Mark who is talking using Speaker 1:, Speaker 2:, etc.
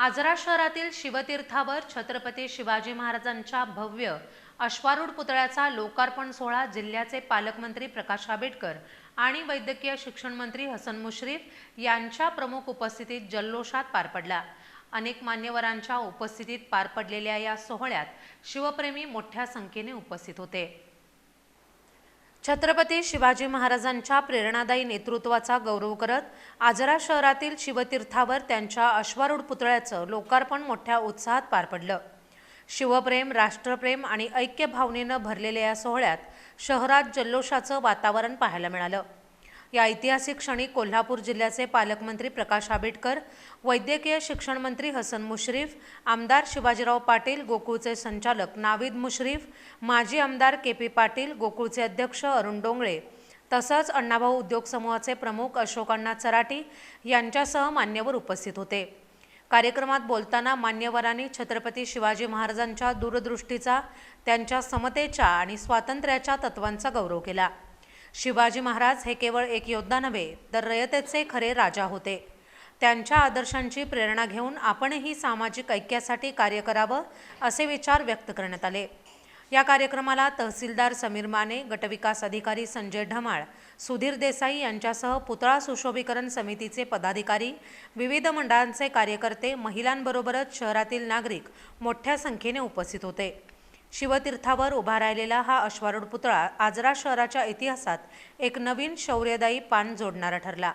Speaker 1: आजरा शहरातील शिवतीर्थावर छत्रपती शिवाजी महाराजांच्या भव्य अश्वारूढ पुतळ्याचा लोकार्पण सोहळा जिल्ह्याचे पालकमंत्री प्रकाश आंबेडकर आणि वैद्यकीय शिक्षण मंत्री हसन मुश्रीफ यांच्या प्रमुख उपस्थितीत जल्लोषात पार पडला. अनेक मान्यवरांच्या उपस्थितीत पार पडलेल्या या सोहळ्यात शिवप्रेमी मोठ्या संख्येने उपस्थित होते. छत्रपती शिवाजी महाराजांच्या प्रेरणादायी नेतृत्वाचा गौरव करत आजरा शहरातील शिवतीर्थावर त्यांच्या अश्वारूढ पुतळ्याचं लोकार्पण मोठ्या उत्साहात पार पडलं. शिवप्रेम राष्ट्रप्रेम आणि ऐक्य भावनेनं भरलेल्या या सोहळ्यात शहरात जल्लोषाचं वातावरण पाहायला मिळालं. या ऐतिहासिक क्षणी कोल्हापूर जिल्ह्याचे पालकमंत्री प्रकाश आंबेडकर वैद्यकीय शिक्षण मंत्री हसन मुश्रीफ आमदार शिवाजीराव पाटील गोकुळचे संचालक नाविद मुश्रीफ माजी आमदार के पी पाटील गोकुळचे अध्यक्ष अरुण डोंगळे तसंच अण्णाभाऊ उद्योग समूहाचे प्रमुख अशोक चराटी यांच्यासह मान्यवर उपस्थित होते. कार्यक्रमात बोलताना मान्यवरांनी छत्रपती शिवाजी महाराजांच्या दूरदृष्टीचा त्यांच्या समतेच्या आणि स्वातंत्र्याच्या तत्वांचा गौरव केला. शिवाजी महाराज हे केवळ एक योद्धा नव्हे तर रयतेचे खरे राजा होते. त्यांच्या आदर्शांची प्रेरणा घेऊन आपणही सामाजिक ऐक्यासाठी कार्य करावं असे विचार व्यक्त करण्यात आले. या कार्यक्रमाला तहसीलदार समीर माने गटविकास अधिकारी संजय ढमाळ सुधीर देसाई यांच्यासह पुतळा सुशोभीकरण समितीचे पदाधिकारी विविध मंडळांचे कार्यकर्ते महिलांबरोबरच शहरातील नागरिक मोठ्या संख्येने उपस्थित होते. शिवतीर्थावर उभा राहिलेला हा अश्वारूढ पुतळा आजरा शहराच्या इतिहासात एक नवीन शौर्यदायी पान जोडणारा ठरला.